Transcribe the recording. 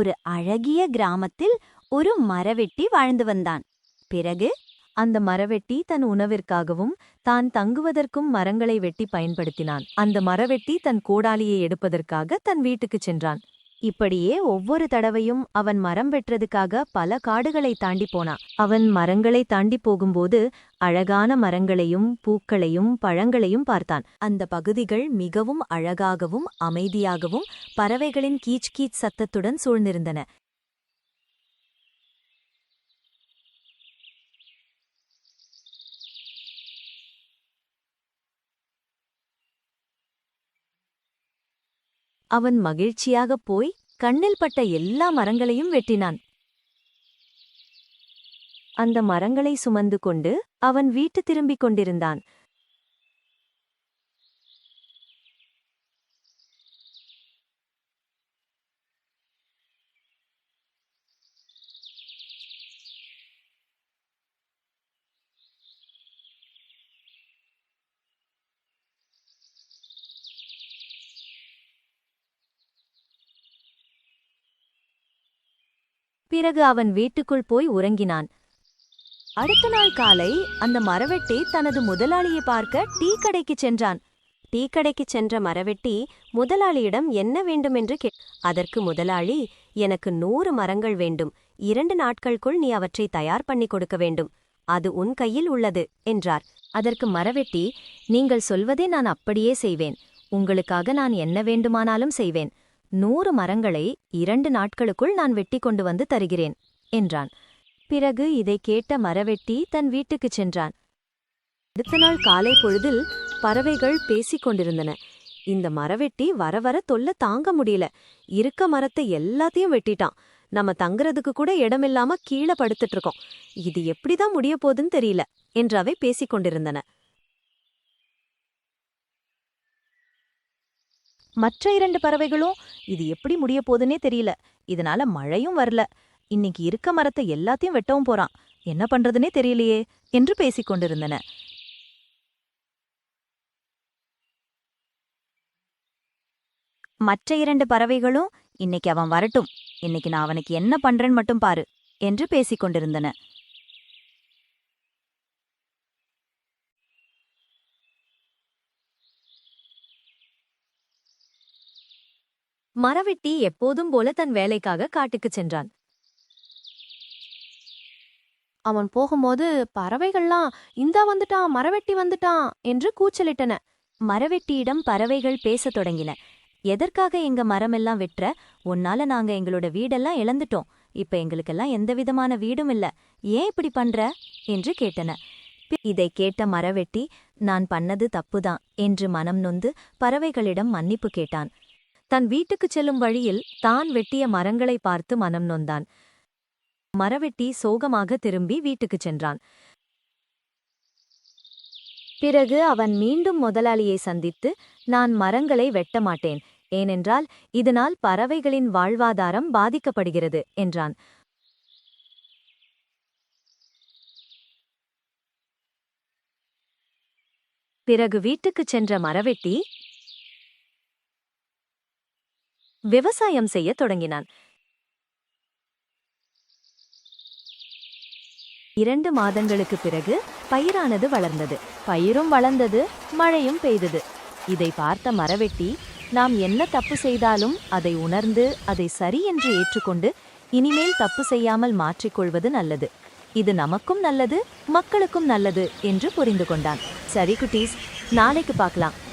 ஒரு அழகிய கிராமத்தில் ஒரு மரவெட்டி வாழ்ந்து வந்தான். பிறகு அந்த மரவெட்டி தன் உணவிற்காகவும் தான் தங்குவதற்கும் மரங்களை வெட்டி பயன்படுத்தினான். அந்த மரவெட்டி தன் கோடாலியை எடுப்பதற்காக தன் வீட்டுக்குச் சென்றான். இப்படியே ஒவ்வொரு தடவையும் அவன் மரம் வெட்டுறதுக்காக பல காடுகளை தாண்டி போனான். அவன் மரங்களை தாண்டி போகும்போது அழகான மரங்களையும் பூக்களையும் பழங்களையும் பார்த்தான். அந்த பகுதிகள் மிகவும் அழகாகவும் அமைதியாகவும் பறவைகளின் கீச் கீச் சத்தத்துடன் சூழ்ந்திருந்தன. அவன் மகிழ்ச்சியாகப் போய் கண்ணில் பட்ட எல்லா மரங்களையும் வெட்டினான். அந்த மரங்களை சுமந்து கொண்டு அவன் வீட்டு திரும்பிக் கொண்டிருந்தான். பிறகு அவன் வீட்டுக்குள் போய் உறங்கினான். அடுத்த நாள் காலை அந்த மரவெட்டி தனது முதலாளியை பார்க்க டீ கடைக்கு சென்றான். டீ கடைக்கு சென்ற மரவெட்டி முதலாளியிடம் என்ன வேண்டுமென்று கே அதற்கு முதலாளி எனக்கு நூறு மரங்கள் வேண்டும். இரண்டு நாட்களுக்குள் நீ அவற்றை தயார் பண்ணி கொடுக்க வேண்டும். அது உன் கையில் உள்ளது என்றார். அதற்கு மரவெட்டி நீங்கள் சொல்வதே நான் அப்படியே செய்வேன். உங்களுக்காக நான் என்ன வேண்டுமானாலும் செய்வேன். நூறு மரங்களை இரண்டு நாட்களுக்குள் நான் வெட்டி கொண்டு வந்து தருகிறேன் என்றான். பிறகு இதை கேட்ட மரவெட்டி தன் வீட்டுக்குச் சென்றான். அடுத்த நாள் காலை பொழுதில் பறவைகள் பேசிக் கொண்டிருந்தன. இந்த மரவெட்டி வர வர தொல்ல தாங்க முடியல. இருக்க மரத்தை எல்லாத்தையும் வெட்டிட்டான். நம்ம தங்குறதுக்கு கூட இடமில்லாம கீழே படுத்துட்டு இருக்கோம். இது எப்படிதான் முடிய போகுதுன்னு தெரியல என்றாவே பேசிக் கொண்டிருந்தன. மற்ற இரண்டு பறவைகளும் இது எப்படி முடிய போகுதுன்னே தெரியல. இதனால மழையும் வரல. இன்னைக்கு இருக்க மரத்தை எல்லாத்தையும் வெட்டவும் போறான். என்ன பண்றதுன்னே தெரியலையே என்று பேசிக் கொண்டிருந்தன. மற்ற இரண்டு பறவைகளும் இன்னைக்கு அவன் வரட்டும். இன்னைக்கு நான் அவனுக்கு என்ன பண்றேன்னு மட்டும் பாரு என்று பேசிக் கொண்டிருந்தன. மரவெட்டி எப்போதும் போல தன் வேலைக்காக காட்டுக்குச் சென்றான். அவன் போகும்போது பறவைகள்லாம் இந்தா வந்துட்டான் மரவெட்டி வந்துட்டான் என்று கூச்சலிட்டன. மரவெட்டியிடம் பறவைகள் பேசத் தொடங்கின. எதற்காக எங்க மரமெல்லாம் வெட்டுற? உன்னால நாங்க எங்களோட வீடெல்லாம் இழந்துட்டோம். இப்ப எங்களுக்கெல்லாம் எந்த விதமான வீடும் இல்ல. ஏன் இப்படி பண்ற? என்று கேட்டன. இதை கேட்ட மரவெட்டி நான் பண்ணது தப்புதான் என்று மனம் நொந்து பறவைகளிடம் மன்னிப்பு கேட்டான். தன் வீட்டுக்குச் செல்லும் வழியில் தான் வெட்டிய மரங்களை பார்த்து மனம் நொந்தான். மரவெட்டி சோகமாக திரும்பி வீட்டுக்குச் சென்றான். பிறகு அவன் மீண்டும் முதலாளியை சந்தித்து நான் மரங்களை வெட்ட மாட்டேன். ஏனென்றால் இதனால் பறவைகளின் வாழ்வாதாரம் பாதிக்கப்படுகிறது என்றான். பிறகு வீட்டுக்குச் சென்ற மரவெட்டி விவசாயம் செய்யத் தொடங்கினான். இரண்டு மாதங்களுக்குப் பிறகு பயிரானது வளர்ந்தது. பயிரும் வளர்ந்தது மழையும் பெய்தது. இதை பார்த்த மரவெட்டி நாம் என்ன தப்பு செய்தாலும் அதை உணர்ந்து அதை சரி என்று ஏற்றுக்கொண்டு இனிமேல் தப்பு செய்யாமல் மாற்றிக்கொள்வது நல்லது. இது நமக்கும் நல்லது மக்களுக்கும் நல்லது என்று புரிந்து கொண்டான். சரி குட்டீஸ் நாளைக்கு பார்க்கலாம்.